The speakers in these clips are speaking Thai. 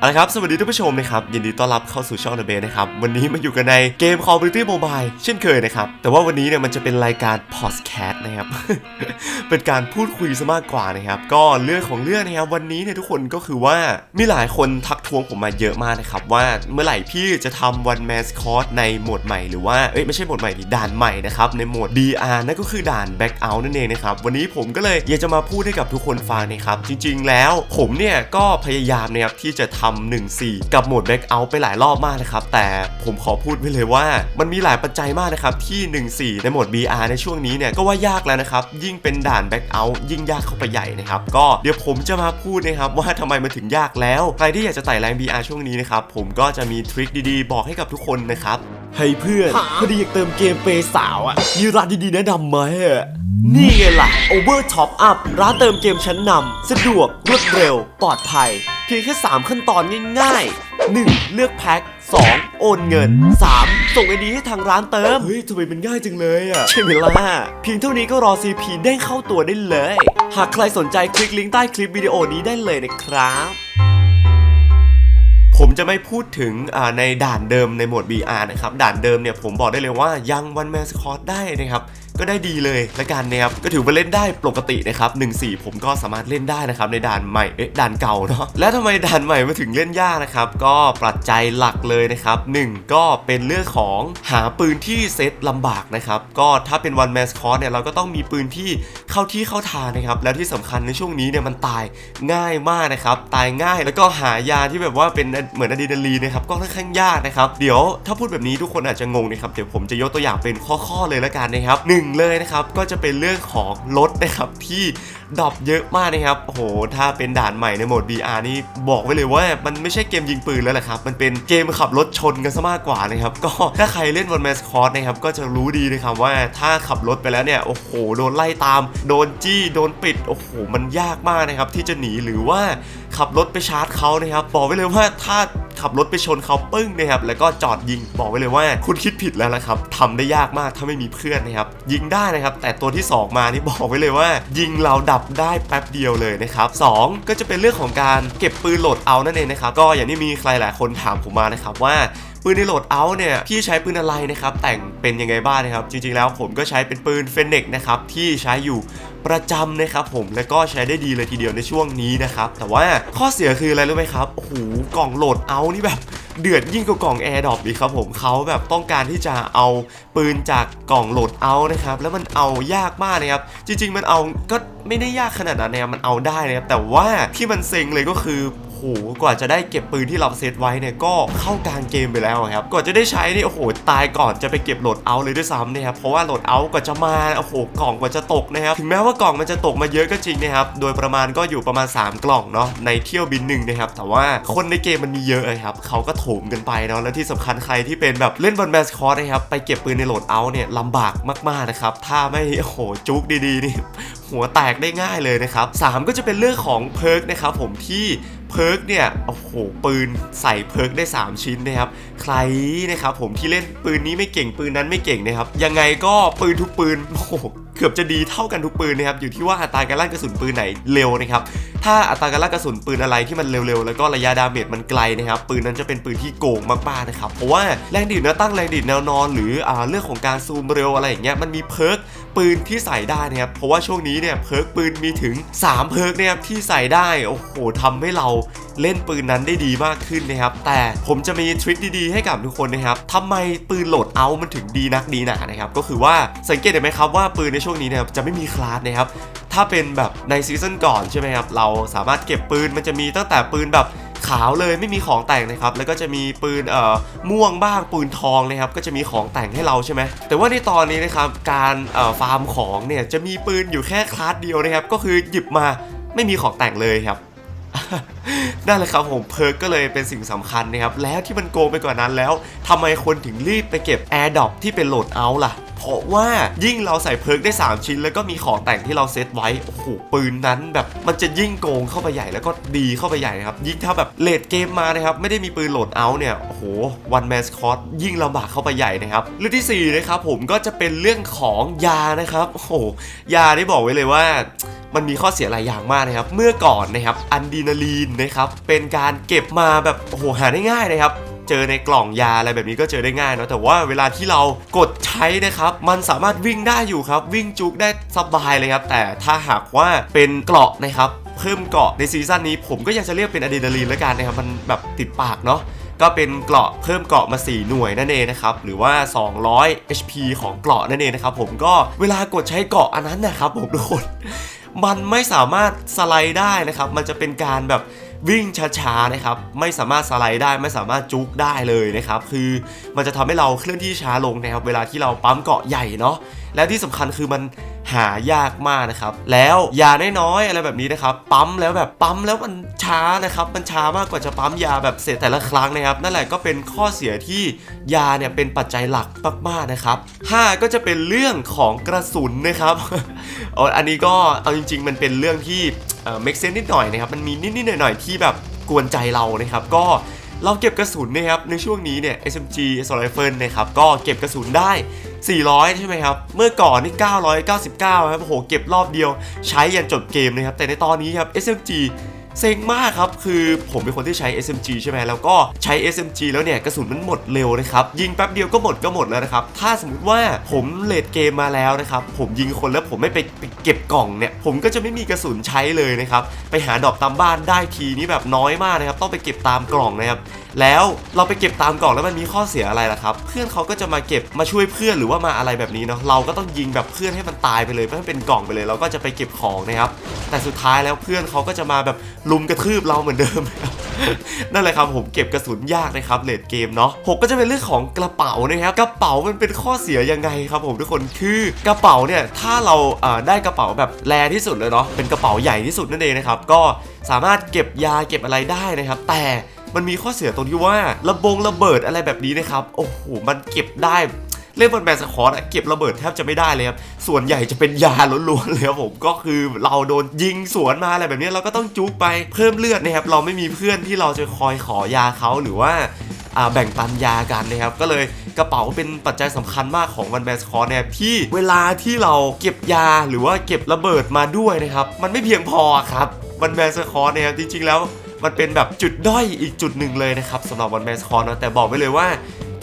เอาละครับ สวัสดีท่านผู้ชมนะครับ ยินดีต้อนรับเข้าสู่ช่อง The b a s นะครับ วันนี้มาอยู่กันในเกม Call of Duty Mobile เช่นเคยนะครับ แต่ว่าวันนี้เนี่ยมันจะเป็นรายการ Podcast นะครับ เป็นการพูดคุยซะมากกว่านะครับ ก็เรื่องของเรื่องนะครับ วันนี้เนี่ยทุกคนก็คือว่ามีหลายคนทักท้วงผมมาเยอะมากนะครับ ว่าเมื่อไหร่พี่จะทำ One Man Squad ในโหมดใหม่หรือว่าเอ้ยไม่ใช่โหมดใหม่ดิด่านใหม่นะครับในโหมด BR นั่นก็คือด่าน Back Out นั่นเองนะครับวันนี้ผมก็เลยอยากจะมาพูดให้กับทุกคนฟังนะครับจริง ๆ แล้วผมเนี่ยก็พยายามนะครับที่จะทำ1-4 กับโหมด Back Out ไปหลายรอบมากนะครับ แต่ผมขอพูดไว้เลยว่า มันมีหลายปัจจัยมากนะครับ ที่ 1-4 ในโหมด BR ในช่วงนี้เนี่ยก็ว่ายากแล้วนะครับ ยิ่งเป็นด่าน Back Out ยิ่งยากเข้าไปใหญ่นะครับ ก็เดี๋ยวผมจะมาพูดนะครับว่าทำไมมันถึงยากแล้ว ใครที่อยากจะไต่แรง BR ช่วงนี้นะครับผมก็จะมีทริคดีๆ บอกให้กับทุกคนนะครับเฮ้ยเพื่อนพอดีอยากเติมเกมเปย์สาวอะมีร้านดีๆแนะนำไหมอะนี่ไงล่ะ Over Top Up ร้านเติมเกมชั้นนำสะดวกรวดเร็ว ปลอดภัยเพียงแค่ 3 ขั้นตอนง่ายๆ 1. เลือกแพ็ค 2. โอนเงิน 3. ส่งไอดีให้ทางร้านเติม เฮ้ยทำไมมันง่ายจังเลยอะ ใช่ไหมล่ะ เพียงเท่านี้ก็รอ CP เด้งเข้าตัวได้เลย หากใครสนใจคลิกลิงก์ใต้คลิปวิดีโอนี้ได้เลยนะครับผมจะไม่พูดถึงอ่าในด่านเดิมในโหมด BR นะครับ ด่านเดิมเนี่ยผมบอกได้เลยว่ายังวันแมสคอตได้นะครับ ก็ได้ดีเลยละกันนะครับก็ถือว่าเล่นได้ปกตินะครับ1-4 ผมก็สามารถเล่นได้นะครับในด่านใหม่เอ๊ะด่านเก่าเนาะแล้วทำไมด่านใหม่มาถึงเล่นยากนะครับก็ปัจจัยหลักเลยนะครับหนึ่งก็เป็นเรื่องของหาปืนที่เซตลำบากนะครับก็ถ้าเป็นวันแมสคอตเนี่ยเราก็ต้องมีปืนที่เข้าที่เข้าทางนะครับแล้วที่สำคัญในช่วงนี้เนี่ยมันตายง่ายมากนะครับตายง่ายแล้วก็หายาที่แบบว่าเป็นเหมือนอะดรีนาลีนนะครับก็ค่อนข้างยากนะครับเดี๋ยวถ้าพูดแบบนี้ทุกคนอาจจะงงนะครับเดี๋ยวผมจะยกตัวอย่างเป็นข้อๆเลยละกันนะครับหงเลยนะครับก็จะเป็นเรื่องของรถนะครับที่ดรอปเยอะมากนะครับโอ้โหถ้าเป็นด่านใหม่ในโหมด VR นี่บอกไว้เลยว่ามันไม่ใช่เกมยิงปืนแล้วแหละครับมันเป็นเกมขับรถชนกันซะมากกว่านะครับก็ถ้าใครเล่นบนแมสคอตนะครับก็จะรู้ดีนะครับว่าถ้าขับรถไปแล้วเนี่ยโอ้โหโดนไล่ตาม โดนจี้โดนปิดโอ้โหมันยากมากนะครับที่จะหนีหรือว่าขับรถไปชาร์จเขานะครับบอกไว้เลยว่าถ้าขับรถไปชนเขาปึ้งนะครับแล้วก็จอดยิงบอกไว้เลยว่าคุณคิดผิดแล้วนะครับทำได้ยากมากถ้าไม่มีเพื่อนนะครับยิงได้นะครับ แต่ตัวที่ 2 มานี่บอกไว้เลยว่า ยิงเราดับได้แป๊บเดียวเลยนะครับสองก็จะเป็นเรื่องของการเก็บปืนโหลดเอานั่นเองนะครับก็อย่างที่มีใครหลายคนถามผมมานะครับว่า ปืนในโหลดเอาเนี่ยพี่ใช้ปืนอะไรนะครับแต่งเป็นยังไงบ้างนะครับ จริงๆแล้วผมก็ใช้เป็นปืนเฟนเน็กนะครับที่ใช้อยู่ประจำนะครับผมแล้วก็ใช้ได้ดีเลยทีเดียวในช่วงนี้นะครับ แต่ว่าข้อเสียคืออะไรรู้ไหมครับโอ้โหกล่องโหลดเอานี่แบบเดือดยิ่งกว่ากล่องแอร์ดรอปอีกครับผมเขาแบบต้องการที่จะเอาปืนจากกล่องโหลดเอานะครับ แล้วมันเอายากมากนะครับ จริง ๆ มันเอาก็ไม่ได้ยากขนาดนั้นนะมันเอาได้นะครับแต่ว่าที่มันเซ็งเลยก็คือ หกว่าจะได้เก็บปืนที่เราเซตไว้เนี่ยก็เข้ากลางเกมไปแล้วครับกว่าจะได้ใช้นี่โอ้โหตายก่อนจะไปเก็บโหลดเอาเลยด้วยซ้ำนะครับเพราะว่าโหลดเอากว่าจะมาโอ้โหกล่องกว่าจะตกนะครับถึงแม้ว่ากล่องมันจะตกมาเยอะก็จริงนะครับโดยประมาณก็อยู่ประมาณ 3 กล่องเนาะในเที่ยวบินหนึ่งนะครับแต่ว่าคนในเกมมันมีเยอะครับเขาก็โถมกันไปเนาะแล้วที่สำคัญใครที่เป็นแบบเล่นบอลแมสคอร์นะครับไปเก็บปืนในโหลดเอาเนี่ยลำบากมากๆนะครับถ้าไม่โอ้โหจุกดีๆนี่ หัวแตกได้ง่ายเลยนะครับ3ก็จะเป็นเรื่องของเพิร์กนะครับผมที่เพิร์กเนี่ยโอ้โหปืนใส่เพิร์กได้ 3 ชิ้นนะครับใครนะครับผมที่เล่นปืนนี้ไม่เก่งปืนนั้นไม่เก่งนะครับยังไงก็ปืนทุกปืนโอ้โห กือบจะดีเท่ากันทุกปืนนะครับอยู่ที่ว่าอัตราการลั่นกระสุนปืนไหนเร็วนะครับถ้าอัตราการลั่นกระสุนปืนอะไรที่มันเร็วๆ แล้วก็ระยะดาเมจมันไกลนะครับปืนนั้นจะเป็นปืนที่โกงมากๆนะครับเพราะว่าแรงดีดแนวตั้งแรงดีดแนวนอน หรืออเรื่องของการซูมเร็วอะไรอย่างเงี้ยมันมีเพิร์กปืนที่ใส่ได้นะครับเพราะว่าช่วงนี้เนี่ยเพิร์กปืนมีถึง 3 เพิร์กเนี่ยที่ใส่ได้โอ้โหทำให้เราเล่นปืนนั้นได้ดีมากขึ้นนะครับแต่ผมจะมีทริคดีๆให้กับทุกคนนะครับทำไมปืนโหลดเอามันถึงดีนักดีหนานะครับก็คือว่าสังเกตเห็นไหมครับว่าปืนในช่วงนี้เนี่ยจะไม่มีคลาสนะครับ ถ้าเป็นแบบในซีซั่นก่อนใช่ไหมครับ เราสามารถเก็บปืนมันจะมีตั้งแต่ปืนแบบขาวเลยไม่มีของแต่งนะครับ แล้วก็จะมีปืนเอ่อม่วงบ้างปืนทองนะครับ ก็จะมีของแต่งให้เราใช่ไหมแต่ว่าในตอนนี้นะครับการเอ่อฟาร์มของเนี่ยจะมีปืนอยู่แค่คลาสเดียวนะครับ ก็คือหยิบมาไม่มีของแต่งเลยครับ นั่นแหละครับผมเพิร์กก็เลยเป็นสิ่งสำคัญนะครับ แล้วที่มันโกงไปกว่านั้นแล้วทำไมคนถึงรีบไปเก็บ Air d r o p ที่เป็นโหลดเอาล่ะ เพราะว่ายิ่งเราใส่เพิร์กได้ 3 ชิ้น แล้วก็มีของแต่งที่เราเซตไว้ โอ้โห ปืนนั้นแบบมันจะยิ่งโกงเข้าไปใหญ่แล้วก็ดีเข้าไปใหญ่นะครับ ยิ่งถ้าแบบเลดเกมมานะครับ ไม่ได้มีปืนโหลดเอาเนี่ย โอ้โหวันแมสคอตยิ่งลำบากเข้าไปใหญ่นะครับเรื่องที่สี่นะครับผมก็จะเป็นเรื่องของยานะครับ โอ้โห ยาที่บอกไว้เลยว่ามันมีข้อเสียหลายอย่างมากนะครับ เมื่อก่อนนะครับอะดรีนาลีนนะครับเป็นการเก็บมาแบบโอ้โหหาได้ง่ายนะครับเจอในกล่องยาอะไรแบบนี้ก็เจอได้ง่ายเนาะแต่ว่าเวลาที่เรากดใช้นะครับ มันสามารถวิ่งได้อยู่ครับ วิ่งจุกได้สบายเลยครับ แต่ถ้าหากว่าเป็นเกราะนะครับ เพิ่มเกราะในซีซั่นนี้ ผมก็ยังจะเรียกเป็นอะดรีนาลีนแล้วกันนะครับ มันแบบติดปากเนาะก็เป็นเกราะเพิ่มเกราะมา 4 หน่วยนั่นเองนะครับ หรือว่า 200 HP ของเกราะนั่นเองนะครับผมก็เวลากดใช้เกราะอันนั้นนะครับผมทุกคนมันไม่สามารถสไลด์ได้นะครับ มันจะเป็นการแบบ วิ่งช้าๆนะครับไม่สามารถสไลด์ได้ไม่สามารถจุกได้เลยนะครับคือมันจะทำให้เราเคลื่อนที่ช้าลงนะครับเวลาที่เราปั๊มเกาะใหญ่เนาะและที่สำคัญคือมันหายากมากนะครับ แล้วยาน้อยๆอะไรแบบนี้นะครับ ปั๊มแล้วแบบปั๊มแล้วมันช้านะครับ มันช้ามากกว่าจะปั๊มยาแบบเสร็จแต่ละครั้งนะครับ นั่นแหละก็เป็นข้อเสียที่ยาเนี่ยเป็นปัจจัยหลักมากๆนะครับห้าก็จะเป็นเรื่องของกระสุนนะครับอันนี้ก็เอาจริง ๆ มันเป็นเรื่องที่ เอ่อ make sense นิดหน่อยนะครับมันมีนิดๆหน่อยๆที่แบบกวนใจเรานะครับก็เราเก็บกระสุนนะครับในช่วงนี้เนี่ย SMG s Rifle นะครับก็เก็บกระสุนได้ 400 ใช่ไหมครับ เมื่อก่อนนี่ 999 ครับโอ้โหเก็บรอบเดียวใช้ยันจบเกมนะครับแต่ในตอนนี้ครับ SMG เซ็งมากครับคือผมเป็นคนที่ใช้ SMG ใช่ไหมแล้วก็ใช้ SMG แล้วเนี่ยกระสุนมันหมดเร็วนะครับยิงแป๊บเดียวก็หมดก็หมดแล้วนะครับถ้าสมมติว่าผมเลดเกมมาแล้วนะครับผมยิงคนแล้วผมไม่ไปไปเก็บกล่องเนี่ยผมก็จะไม่มีกระสุนใช้เลยนะครับไปหาดอกตามบ้านได้ทีนี้แบบน้อยมากนะครับต้องไปเก็บตามกล่องนะครับแล้วเราไปเก็บตามกล่องแล้วมันมีข้อเสียอะไรล่ะครับ เพื่อนเขาก็จะมาเก็บมาช่วยเพื่อนหรือว่ามาอะไรแบบนี้เนาะเราก็ต้องยิงแบบเพื่อนให้มันตายไปเลยไม่ให้เป็นกล่องไปเลย เราก็จะไปเก็บของนะครับแต่สุดท้ายแล้วเพื่อนเขาก็จะมาแบบลุมกระทืบเราเหมือนเดิมนั่นแหละครับผมเก็บกระสุนยากนะครับเลดเกมเนาะหกก็จะเป็นเรื่องของกระเป๋านะครับกระเป๋ามันเป็นข้อเสียยังไงครับผมทุกคนคือกระเป๋าเนี่ยถ้าเราได้กระเป๋าแบบแรที่สุดเลยเนาะเป็นกระเป๋าใหญ่ที่สุดนั่นเองนะครับก็สามารถเก็บยาเก็บอะไรได้นะครับ แต่ มันมีข้อเสียตรงที่ว่าระบงระเบิดอะไรแบบนี้นะครับ โอ้โห มันเก็บได้เล่นบนแบนสคอร์เก็บระเบิดแทบจะไม่ได้เลยครับ ส่วนใหญ่จะเป็นยาล้วนๆเลยครับผม ก็คือเราโดนยิงสวนมาอะไรแบบนี้เราก็ต้องจุกไปเพิ่มเลือดนะครับ เราไม่มีเพื่อนที่เราจะคอยขอยาเขาหรือว่าแบ่งปันยากันนะครับ ก็เลยกระเป๋าเป็นปัจจัยสำคัญมากของวันแบสคอร์นะครับที่เวลาที่เราเก็บยาหรือว่าเก็บระเบิดมาด้วยนะครับ มันไม่เพียงพอครับ วันแบนสคอร์นะครับจริงๆ แล้วมันเป็นแบบจุดด้อยอีกจุดหนึ่งเลยนะครับสำหรับวันแมนสคอร์นะแต่บอกไว้เลยว่า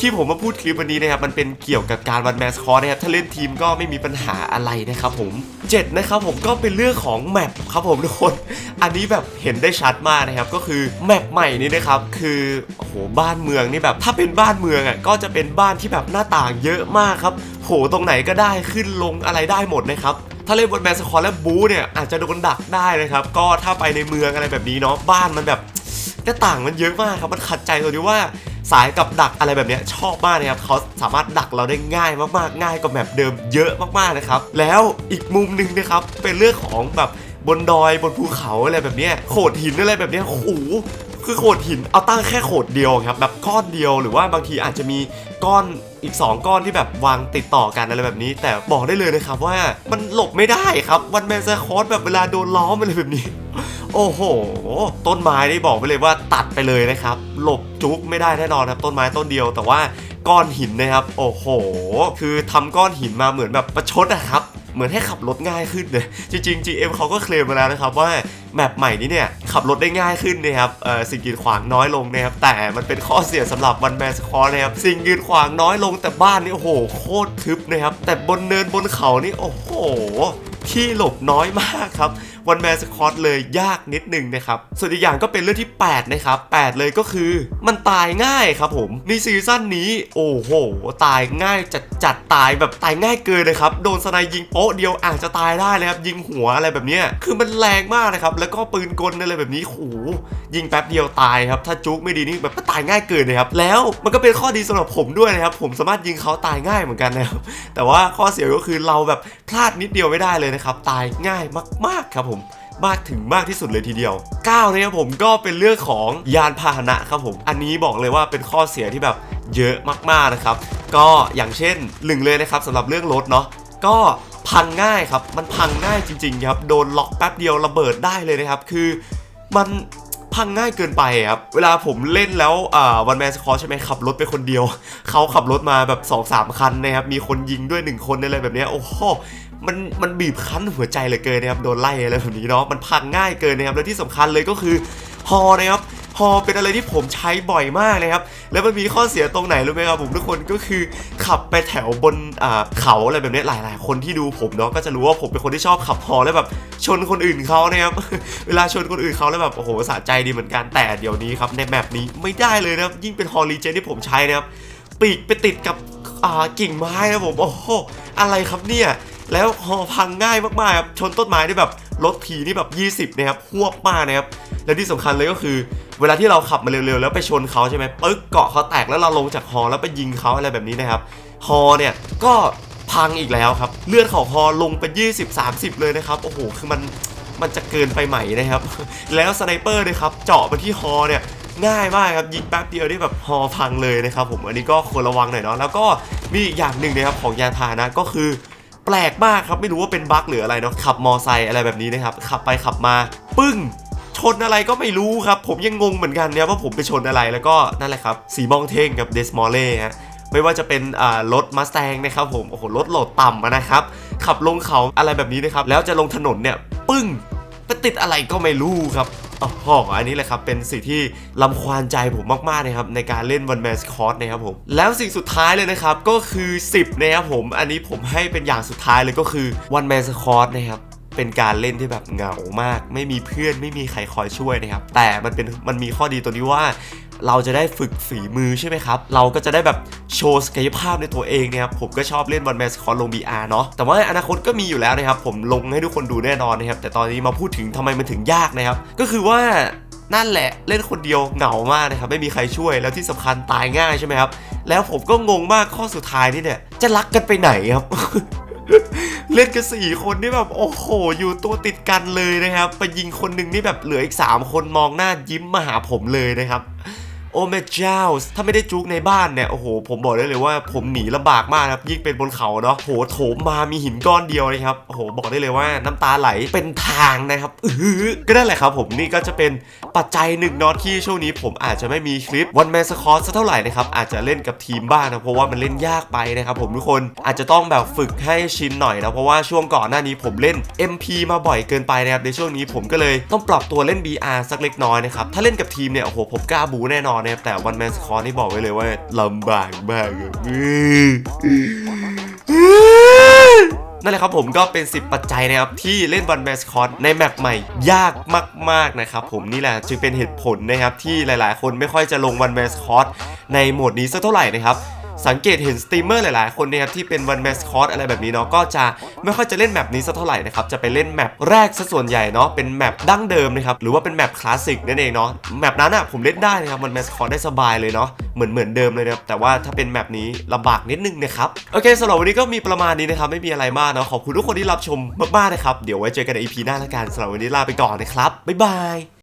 ที่ผมมาพูดคลิปวันนี้นะครับมันเป็นเกี่ยวกับการวันแมนสคอร์นะครับถ้าเล่นทีมก็ไม่มีปัญหาอะไรนะครับผม7นะครับผมก็เป็นเรื่องของแมปครับผมทุกคนอันนี้แบบเห็นได้ชัดมากนะครับก็คือแมปใหม่นี้นะครับคือโอ้โหบ้านเมืองนี่แบบถ้าเป็นบ้านเมืองอะก็จะเป็นบ้านที่แบบหน้าต่างเยอะมากครับโหตรงไหนก็ได้ขึ้นลงอะไรได้หมดนะครับ ถ้าเล่นบนแมนสคอร์และบูเนี่ยอาจจะโดนดักได้นะครับ ก็ถ้าไปในเมืองอะไรแบบนี้เนาะบ้านมันแบบหน้าต่างมันเยอะมากครับมันขัดใจตรงที่ว่าสายกับดักอะไรแบบนี้ชอบมากนะครับเขาสามารถดักเราได้ง่ายมากๆ ง่ายกว่าแบบเดิมเยอะมากๆนะครับ แล้วอีกมุมหนึ่งนะครับเป็นเรื่องของแบบ บนดอยบนภูเขาอะไรแบบนี้โขดหินอะไรแบบนี้โอ้โหคือโขดหินเอาตั้งแค่โขดเดียวครับแบบก้อนเดียวหรือว่าบางทีอาจจะมีก้อนอีก 2 ก้อนที่แบบวางติดต่อกันอะไรแบบนี้ แต่บอกได้เลยนะครับว่ามันหลบไม่ได้ครับวันแมนซคอสแบบเวลาโดนล้อมอะไรแบบนี้ โอ้โห ต้นไม้นี่บอกไปเลยว่าตัดไปเลยนะครับ หลบจุกไม่ได้แน่นอนครับ ต้นไม้ต้นเดียวแต่ว่าก้อนหินนะครับ โอ้โห คือทำก้อนหินมาเหมือนแบบประชดอะครับ เหมือนให้ขับรถง่ายขึ้นเลยจริงๆ GM เขาก็เคลมมาแล้วนะครับว่าแมปใหม่นี้เนี่ยขับรถได้ง่ายขึ้นนะครับสิ่งกีดขวางน้อยลงนะครับแต่มันเป็นข้อเสียสำหรับวันแมสคอร์นะครับสิ่งกีดขวางน้อยลงแต่บ้านนี่โอ้โหโคตรทึบนะครับแต่บนเนินบนเขานี่โอ้โหที่หลบน้อยมากครับ วันแมนสคอตเลยยากนิดนึงนะครับ ส่วนอีกอย่างก็เป็นเรื่องที่ 8 นะครับ 8 เลยก็คือมันตายง่ายครับผมในซีซั่นนี้โอ้โห ตายง่ายจัดจัดตายแบบตายง่ายเกินนะครับ โดนสไนยิงโป๊ะเดียวอาจจะตายได้เลยครับยิงหัวอะไรแบบนี้คือมันแรงมากนะครับ แล้วก็ปืนกลอะไรแบบนี้โอ้โหยิงแป๊บเดียวตายครับ ถ้าจุกไม่ดีนี่แบบตายง่ายเกินนะครับ แล้วมันก็เป็นข้อดีสำหรับผมด้วยนะครับ ผมสามารถยิงเขาตายง่ายเหมือนกันนะครับแต่ว่าข้อเสียก็คือเราแบบพลาดนิดเดียวไม่ได้เลยนะครับ ตายง่ายมากๆครับผมมากถึงมากที่สุดเลยทีเดียว 9 นะครับผมก็เป็นเรื่องของยานพาหนะครับผม อันนี้บอกเลยว่าเป็นข้อเสียที่แบบเยอะมากๆนะครับ ก็อย่างเช่นหนึ่งเลยนะครับสำหรับเรื่องรถเนาะก็พังง่ายครับ มันพังง่ายจริงๆครับ โดนล็อกแป๊บเดียวระเบิดได้เลยนะครับ คือมันพังง่ายเกินไปครับ เวลาผมเล่นแล้ววันแมนสคอร์ใช่ไหมขับรถไปคนเดียว เขาขับรถมาแบบ2อสามคันนะครับ มีคนยิงด้วย 1 คนอะไรแบบนี้ โอ้โห มันมันบีบคั้นหัวใจเหลือเกินนะครับโดนไล่อะไรแบบนี้เนาะมันพังง่ายเกินนะครับแล้วที่สำคัญเลยก็คือฮอนะครับฮอเป็นอะไรที่ผมใช้บ่อยมากเลยครับ แล้วมันมีข้อเสียตรงไหนรู้ไหมครับผมทุกคนก็คือขับไปแถวบนอ่าเขาอะไรแบบนี้หลาย ๆ คนที่ดูผมเนาะก็จะรู้ว่าผมเป็นคนที่ชอบขับฮอแล้วแบบชนคนอื่นเขานะครับ เวลาชนคนอื่นเขาแล้วแบบโอ้โหสะใจดีเหมือนกันแต่เดี๋ยวนี้ครับในแมปนี้ไม่ได้เลยนะครับยิ่งเป็นฮอรีเจนที่ผมใช้นะครับปีกไปติดกับอ่ากิ่งไม้นะผมโอ้โหอะไรครับเนี่ย แล้วฮอพังง่ายมากๆครับชนต้นไม้ได้แบบรถทีนี่แบบ 20นะครับหวบมากนะครับและที่สำคัญเลยก็คือ เวลาที่เราขับมาเร็วๆ แล้วไปชนเขาใช่ไหมปึ๊กเกาะเขาแตกแล้วเราลงจากฮอแล้วไปยิงเขาอะไรแบบนี้นะครับฮอเนี่ยก็พังอีกแล้วครับ เลือดของฮอลงเป็น20-30 เลยนะครับโอ้โหคือมันมันจะเกินไปไหมนะครับ แล้วสไนเปอร์นะครับเจาะไปที่ฮอเนี่ยง่ายมากครับยิงแป๊บเดียวนี่แบบฮอพังเลยนะครับผมอันนี้ก็ควรระวังหน่อยเนาะแล้วก็มีอีกอย่างหนึ่งนะครับของยานพาหนะก็คือ แปลกมากครับไม่รู้ว่าเป็นบั๊กหรืออะไรเนาะขับมอไซค์อะไรแบบนี้นะครับขับไปขับมาปึ้งชนอะไรก็ไม่รู้ครับ ผมยังงงเหมือนกันเนี่ยว่าผมไปชนอะไรแล้วก็นั่นแหละครับสีมองเท่งกับเดสมอลเล่ฮะไม่ว่าจะเป็นอ่ารถมาส t ต n นะครับผมโอ้โหรถโหลดต่ำนะครับ ขับลงเขาอะไรแบบนี้นะครับ แล้วจะลงถนนเนี่ย ปึ้งไปติดอะไรก็ไม่รู้ครับ อ๋ออันนี้แหละครับ เป็นสิ่งที่ลำควานใจผมมากๆนะครับในการเล่นวันแมสคอ t นะครับผม แล้วสิ่งสุดท้ายเลยนะครับ ก็คือ 10นะครับผม อันนี้ผมให้เป็นอย่างสุดท้ายเลยก็คือวันแมสคอ t นะครับเป็นการเล่นที่แบบเหงามาก ไม่มีเพื่อนไม่มีใครคอยช่วยนะครับ แต่มันเป็นมันมีข้อดีตัวนี้ว่า เราจะได้ฝึกฝีมือใช่ไหมครับ เราก็จะได้แบบโชว์ศักยภาพในตัวเองนะครับ ผมก็ชอบเล่นบอลแมสคอตลง BR เนาะ แต่ว่าอนาคตก็มีอยู่แล้วนะครับ ผมลงให้ทุกคนดูแน่นอนนะครับ แต่ตอนนี้มาพูดถึงทำไมมันถึงยากนะครับ ก็คือว่านั่นแหละเล่นคนเดียวเหงามากนะครับ ไม่มีใครช่วยแล้วที่สำคัญตายง่ายใช่ไหมครับ แล้วผมก็งงมากข้อสุดท้ายนี่เนี่ย จะรักกันไปไหนครับเล่นกันสี่คนนี่แบบโอ้โห อยู่ตัวติดกันเลยนะครับ ไปยิงคนหนึ่งนี่แบบเหลืออีก 3 คนมองหน้ายิ้มมาหาผมเลยนะครับ โอ้แม่เจ้า ถ้าไม่ได้จุกในบ้านเนี่ยโอ้โห ผมบอกได้เลยว่าผมหนีลำบากมากครับยิ่งเป็นบนเขาเนาะโหโถมมามีหินก้อนเดียวเลยครับโอ้โหบอกได้เลยว่าน้ำตาไหลเป็นทางนะครับอืออก็นั่นแหละครับผมนี่ก็จะเป็นปัจจัยหนึ่งนอตที่ช่วงนี้ผมอาจจะไม่มีคลิปวันแมสคอร์สักเท่าไหร่นะครับอาจจะเล่นกับทีมบ้างนะเพราะว่ามันเล่นยากไปนะครับผมทุกคนอาจจะต้องแบบฝึกให้ชินหน่อยนะเพราะว่าช่วงก่อนหน้านี้ผมเล่น MP มาบ่อยเกินไปนะครับในช่วงนี้ผมก็เลยต้องปรับตัวเล่น BR สักเล็กน้อยนะครับถ้าเล่นกับทีมเนี่ยโอ้โหผมกล้าบูแน่นอนนะครับแต่วันแมสคอร์นี่บอกไว้เลยว่าลำบากมากครับนั่นแหละครับผมก็เป็น 10 ปัจจัยนะครับ ที่เล่นวันแมสคอตในแมปใหม่ยากมากๆนะครับผมนี่แหละจึงเป็นเหตุผลนะครับ ที่หลายๆ คนไม่ค่อยจะลงวันแมสคอตในโหมดนี้สักเท่าไหร่นะครับ สังเกตเห็นสตรีมเมอร์หลายๆ คนนะครับที่เป็นวันแมสคอตอะไรแบบนี้เนาะก็จะไม่ค่อยจะเล่นแมปนี้สักเท่าไหร่นะครับจะไปเล่นแมปแรกซะส่วนใหญ่เนาะเป็นแมปดั้งเดิมนะครับหรือว่าเป็นแมปคลาสสิกนั่นเองเนาะแมปนั้นอะผมเล่นได้นะครับวันแมสคอตได้สบายเลยเนาะเหมือนเหมือนเดิมเลยนะครับแต่ว่าถ้าเป็นแมปนี้ลำบากนิดนึงนะครับโอเคสำหรับวันนี้ก็มีประมาณนี้นะครับไม่มีอะไรมากเนาะขอบคุณทุกคนที่รับชมมากๆนะครับเดี๋ยวไว้เจอกันใน EP หน้าละกันสำหรับวันนี้ลาไปก่อนนะครับบ๊ายบาย